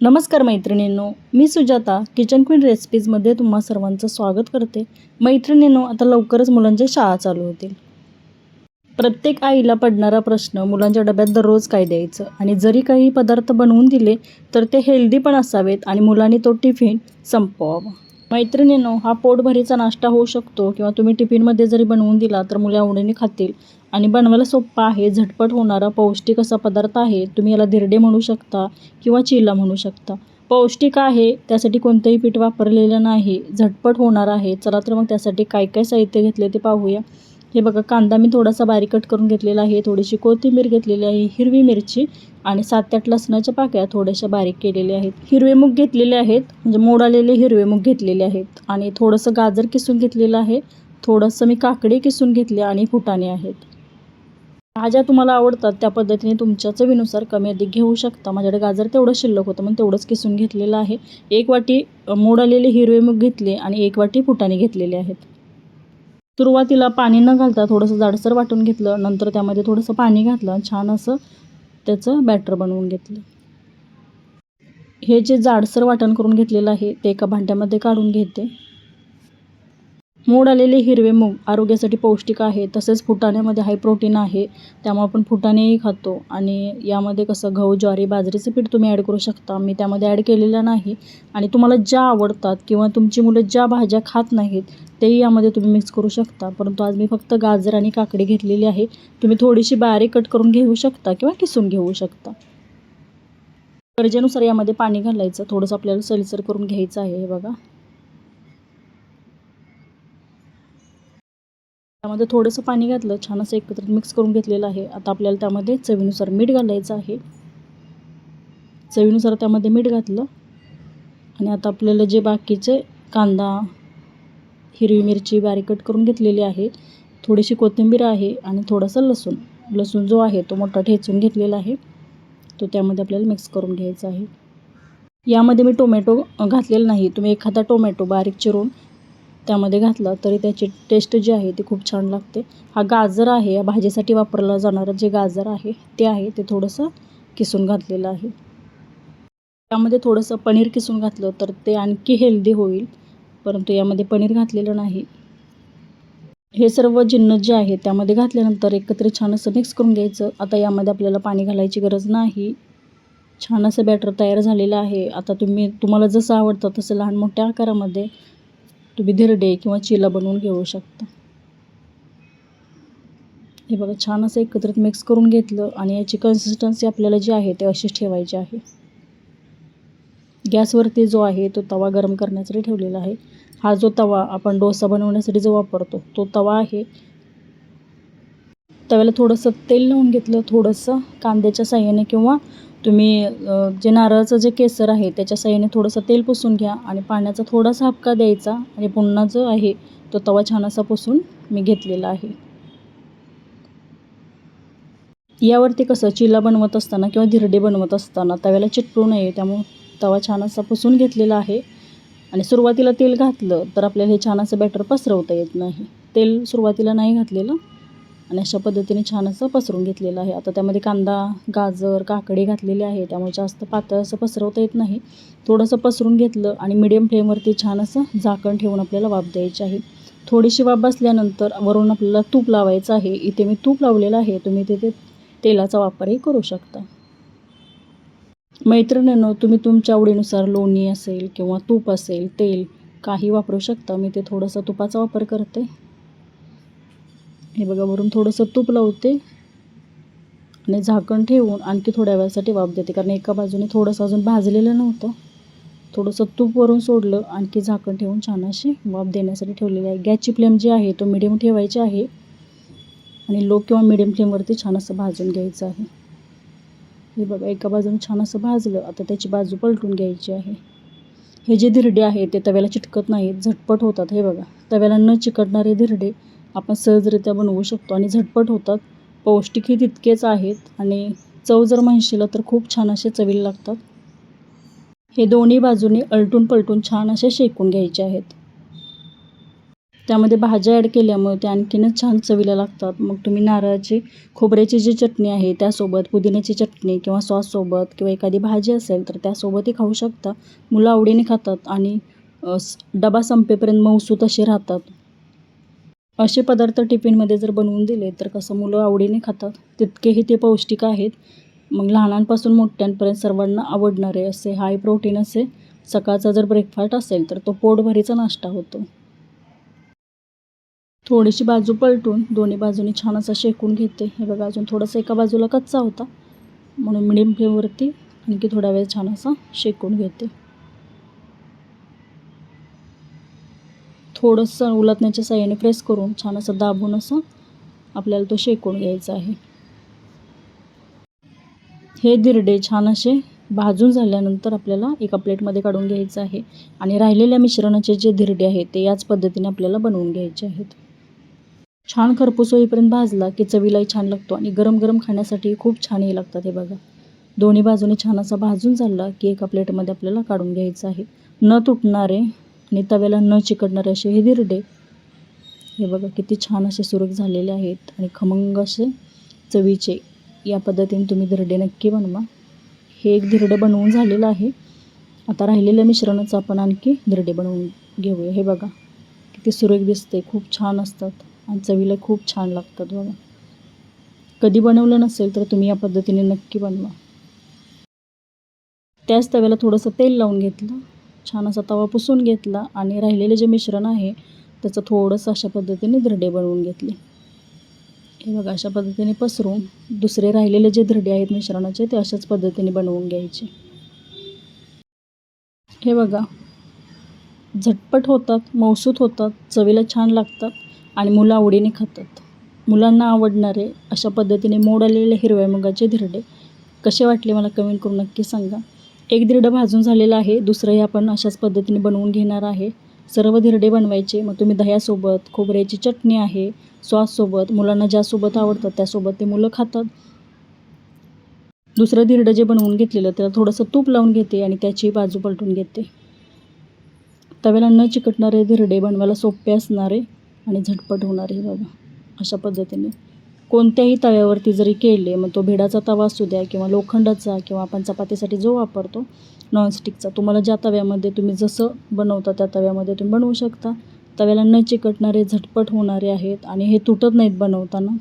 नमस्कार मैत्रिणींनो मी सुजाता किचन क्वीन रेसिपीजमध्ये तुम्हा सर्वांचं स्वागत करते. मैत्रिणींनो आता लवकरच मुलांच्या शाळा चालू होतील. प्रत्येक आईला पडणारा प्रश्न मुलांच्या डब्यात दररोज काय द्यायचं? आणि जरी काही पदार्थ बनवून दिले तर ते हेल्दी पण असावेत आणि मुलांनी तो टिफिन संपवावा. मैत्रिणींनो हा पोटभरीचा नाश्ता होऊ शकतो किंवा तुम्ही टिफिनमध्ये जरी बनवून दिला तर मुले आवडीने खातील. आणि बनवायला सोपा आहे झटपट होणारा पौष्टिक असा पदार्थ आहे तुम्ही याला धिरडे म्हणू शकता किंवा चिला म्हणू शकता. पौष्टिक आहे त्यासाठी कोणतंही पीठ वापरलेलं नाही झटपट होणार आहे. चला तर मग त्यासाठी काय काय साहित्य घेतले ते पाहूया. हे बघा कांदा मी थोडासा बारीक कट करून घेतलेला आहे. थोडीशी कोथिंबीर घेतलेली आहे हिरवी मिरची आणि सात ते आठ लसणाच्या पाकळ्या थोड्याशा बारीक केलेल्या आहेत. हिरवे मूग घेतलेले आहेत म्हणजे मोड आलेले हिरवे मूग घेतलेले आहेत. आणि थोडंसं गाजर किसून घेतलेलं आहे थोडंसं मी काकडी किसून घेतले आणि फुटाणे आहेत. भाज्या तुम्हाला आवडतात त्या पद्धतीने तुमच्या चवीनुसार कमी अधिक घेऊ शकता. माझ्याकडे गाजर तेवढं शिल्लक होतं म्हणून तेवढंच किसून घेतलेलं आहे. एक वाटी मोडालेले मोड आलेले हिरवे मूग घेतले आणि एक वाटी फुटाणे घेतलेले आहेत. सुरुवातीला पाणी न घालता थोडंसं जाडसर वाटून घेतलं नंतर त्यामध्ये थोडंसं पाणी घातलं छान असं त्याचं बॅटर बनवून घेतलं. हे जे जाडसर वाटण करून घेतलेलं आहे ते एका भांड्यामध्ये काढून घेते. मोड आलेले हिरवे मूग आरोग्यासाठी पौष्टिक आहे तसेच फुटाण्यामध्ये हाय प्रोटीन आहे त्यामुळे आपण फुटाणेही खातो. आणि यामध्ये कसं गहू ज्वारी बाजरीचं पीठ तुम्ही ॲड करू शकता. मी त्यामध्ये ॲड केलेलं नाही. आणि तुम्हाला ज्या आवडतात किंवा तुमची मुलं ज्या भाज्या खात नाहीत तेही यामध्ये तुम्ही मिक्स करू शकता. परंतु आज मी फक्त गाजर आणि काकडी घेतलेली आहे. तुम्ही थोडीशी बारीक कट करून घेऊ शकता किंवा किसून घेऊ शकता. गरजेनुसार यामध्ये पाणी घालायचं. थोडंसं आपल्याला सलसर करून घ्यायचं आहे हे बघा. त्यामध्ये थोडंसं पाणी घातलं छान असं एकत्र मिक्स करून घेतलेलं आहे. आता आपल्याला त्यामध्ये चवीनुसार मीठ घालायचं आहे. चवीनुसार त्यामध्ये मीठ घातलं. आणि आता आपल्याला जे बाकीचे कांदा हिरवी मिरची बारीक कट करून घेतलेली आहे. थोडीशी कोथिंबीर आहे आणि थोडासा लसूण. लसूण जो आहे तो मोठा ठेचून घेतलेला आहे. तो त्यामध्ये आपल्याला मिक्स करून घ्यायचा आहे. यामध्ये मी टोमॅटो घातलेला नाही. तुम्ही एखादा टोमॅटो बारीक चिरून त्यामध्ये घातला तरी त्याची टेस्ट जी आहे ती खूप छान लागते. हा गाजर आहे या भाजीसाठी वापरला जाणारं जे गाजर आहे ते आहे ते थोडंसं किसून घातलेलं आहे. त्यामध्ये थोडंसं पनीर किसून घातलं तर ते आणखी हेल्दी होईल परंतु यामध्ये पनीर घातलेलं नाही. हे सर्व जिन्नस जे आहे त्यामध्ये घातल्यानंतर एकत्र छान असं मिक्स करून घ्यायचं. आता यामध्ये आपल्याला पाणी घालायची गरज नाही. छान असं बॅटर तयार झालेलं आहे. आता तुम्ही तुम्हाला जसं आवडतं तसं लहान मोठ्या आकारामध्ये तुम्ही धिरडे किंवा चिला बनवून घेऊ शकता. हे बघा छान असं एकत्रित मिक्स करून घेतलं आणि याची कन्सिस्टन्सी आपल्याला जी आहे ते अशीच ठेवायची आहे. गॅसवरती जो आहे तो तवा गरम करण्यासाठी ठेवलेला आहे. हा जो तवा आपण डोसा बनवण्यासाठी जो वापरतो तो तवा आहे. तव्याला थोडंसं तेल लावून घेतलं थोडंसं कांद्याच्या साह्याने किंवा तुम्ही जे नारळाचं जे केसर आहे त्याच्या साह्याने थोडंसं तेल पुसून घ्या आणि पाण्याचा थोडासा हपका द्यायचा आणि पुन्हा जो आहे तो तवा छान असा पुसून मी घेतलेला आहे. यावरती कसं चिला बनवत असताना किंवा धिरडे बनवत असताना तव्याला चिटकू नये त्यामुळे तवा छान असा पुसून घेतलेला आहे. आणि सुरुवातीला तेल घातलं तर आपल्याला हे छान असं बॅटर पसरवता येत नाही. तेल सुरुवातीला नाही घातलेलं. आणि अशा पद्धतीने छान असं पसरून घेतलेलं आहे. आता त्यामध्ये कांदा गाजर काकडी घातलेली आहे. त्यामुळे जास्त पातळ असं पसरवता येत नाही. थोडंसं पसरून घेतलं आणि मिडियम फ्लेमवरती छान असं झाकण ठेवून आपल्याला वाफ द्यायची आहे. थोडीशी वाफ बसल्यानंतर वरून आपल्याला तूप लावायचं आहे. इथे मी तूप लावलेलं आहे. तुम्ही तिथे तेलाचा वापरही करू शकता. मैत्रिणींनो तुम्ही तुमच्या आवडीनुसार लोणी असेल किंवा तूप असेल तेल काही वापरू शकता. मी ते थोडंसं तुपाचा वापर करते. हे बघा वरून थोडंसं तूप लावते आणि झाकण ठेवून आणखी थोड्या वेळासाठी वाफ देते. कारण एका बाजूने थोडंसं अजून भाजलेलं नव्हतं. थोडंसं तूप वरून सोडलं आणखी झाकण ठेवून छान अशी वाफ देण्यासाठी ठेवलेली आहे. गॅसची फ्लेम जी आहे तो मिडियम ठेवायची आहे. आणि लो किंवा मिडियम फ्लेमवरती छान असं भाजून घ्यायचं आहे. हे बघा एका बाजूने छान असं भाजलं आता त्याची बाजू पलटून घ्यायची आहे. हे जे धिरडे आहे ते तव्याला चिटकत नाहीत झटपट होतात हे बघा. तव्याला न चिकटणारे धिरडे आपण सहजरित्या बनवू शकतो आणि झटपट होतात. पौष्टिकही तितकेच आहेत आणि चव जर म्हणशील तर खूप छान असे चवीला लागतात. हे दोन्ही बाजूने अलटून पलटून छान असे शेकून घ्यायचे आहेत. त्यामध्ये भाज्या ॲड केल्यामुळे ते आणखीनच छान चवीला लागतात. मग तुम्ही नारळाची खोबऱ्याची जी चटणी आहे त्यासोबत पुदिन्याची चटणी किंवा सॉससोबत किंवा एखादी भाजी असेल तर त्यासोबतही खाऊ शकता. मुलं आवडीने खातात आणि डबा संपेपर्यंत मऊसूत असे राहतात. असे पदार्थ टिफिनमध्ये जर बनवून दिले तर कसं मुलं आवडीने खातात? तितकेही ते पौष्टिक आहेत. मग लहानांपासून मोठ्यांपर्यंत सर्वांना आवडणारे असे हाय प्रोटीन असे सकाळचा जर ब्रेकफास्ट असेल तर तो पोटभरीचा नाश्ता होतो. थोडीशी बाजू पलटून दोन्ही बाजूनी छान असा शेकून घेते. हे बघा अजून थोडासा एका बाजूला कच्चा होता. म्हणून मिडियम फ्लेमवरती आणखी थोडा वेळ छान असा शेकून घेते. थोडंसं उलटण्याच्या साह्याने प्रेस करून छान असं दाबून असं आपल्याला तो शेकून घ्यायचा आहे. हे दिरडे छान असे भाजून झाल्यानंतर आपल्याला एका प्लेटमध्ये काढून घ्यायचं आहे. आणि राहिलेल्या मिश्रणाचे जे धिरडे आहेत ते याच पद्धतीने आपल्याला बनवून घ्यायचे आहेत. छान खरपूस होईपर्यंत भाजला की चवीलाही छान लागतो आणि गरम गरम खाण्यासाठी खूप छान हे लागतात हे बघा. दोन्ही बाजूने छान असा भाजून झाला की एका प्लेटमध्ये आपल्याला काढून घ्यायचं आहे. न तुटणारे आणि तव्याला न चिकटणारे असे हे दिरडे हे बघा किती छान असे सुरेख झालेले आहेत. आणि खमंग असे चवीचे या पद्धतीने तुम्ही धिरडे नक्की बनवा. हे एक धिरडं बनवून झालेलं आहे. आता राहिलेल्या मिश्रणाचं आपण आणखी धिरडे बनवून घेऊया. हे बघा किती सुरेख दिसते खूप छान असतात आणि चवीला खूप छान लागतात बघा. कधी बनवलं नसेल तर तुम्ही या पद्धतीने नक्की बनवा. त्याच तव्याला थोडंसं तेल लावून घेतलं. छान असा तवा पुसून घेतला आणि राहिलेले जे मिश्रण आहे त्याचं थोडंसं अशा पद्धतीने धिरडे बनवून घेतले. हे बघा अशा पद्धतीने पसरून दुसरे राहिलेले जे धिरडे आहेत मिश्रणाचे ते अशाच पद्धतीने बनवून घ्यायचे. हे बघा झटपट होतात मौसूत होतात चवीला छान लागतात आणि मुलं आवडीने खातात. मुलांना आवडणारे अशा पद्धतीने मोड आलेले हिरव्या मुगाचे धिरडे कसे वाटले मला कमेंट करून नक्की सांगा. एक धिरडं भाजून झालेलं आहे. दुसरंही आपण अशाच पद्धतीने बनवून घेणार आहे. सर्व धिरडे बनवायचे. मग तुम्ही दह्यासोबत खोबऱ्याची चटणी आहे सॉससोबत मुलांना ज्यासोबत आवडतात त्यासोबत ते मुलं खातात. दुसरं धिरडं जे बनवून घेतलेलं त्याला थोडंसं तूप लावून घेते आणि त्याची बाजू पलटून घेते. तव्याला न चिकटणारे धिरडे बनवायला सोपे असणारे आणि झटपट होणारे बघा अशा पद्धतीने. कोणत्याही तव्यावरती जरी केले मग तो भिडाचा तवा असू द्या किंवा लोखंडाचा किंवा आपण चपातीसाठी जो वापरतो नॉनस्टिकचा तुम्हाला ज्या तव्यामध्ये तुम्ही जसं बनवता त्या तव्यामध्ये तुम्ही बनवू शकता. तव्याला न चिकटणारे झटपट होणारे आहेत आणि हे तुटत नाहीत बनवताना.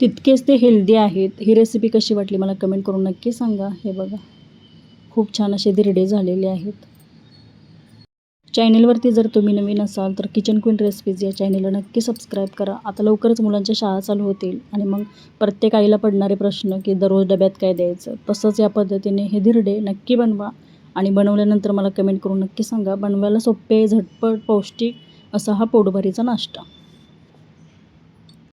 तितकेच ते हेल्दी आहेत. ही रेसिपी कशी वाटली मला कमेंट करून नक्की सांगा. हे बघा खूप छान असे धिरडे झालेले आहेत. चॅनेलवरती जर तुम्ही नवीन असाल तर किचन क्वीन रेसिपीज या चॅनेलला नक्की सबस्क्राईब करा. आता लवकरच मुलांच्या शाळा चालू होतील आणि मग प्रत्येक आईला पडणारे प्रश्न की दररोज डब्यात काय द्यायचं? तसंच या पद्धतीने हे धिरडे नक्की बनवा आणि बनवल्यानंतर मला कमेंट करून नक्की सांगा. बनवायला सोपे झटपट पौष्टिक असा हा पोटभरीचा नाश्ता.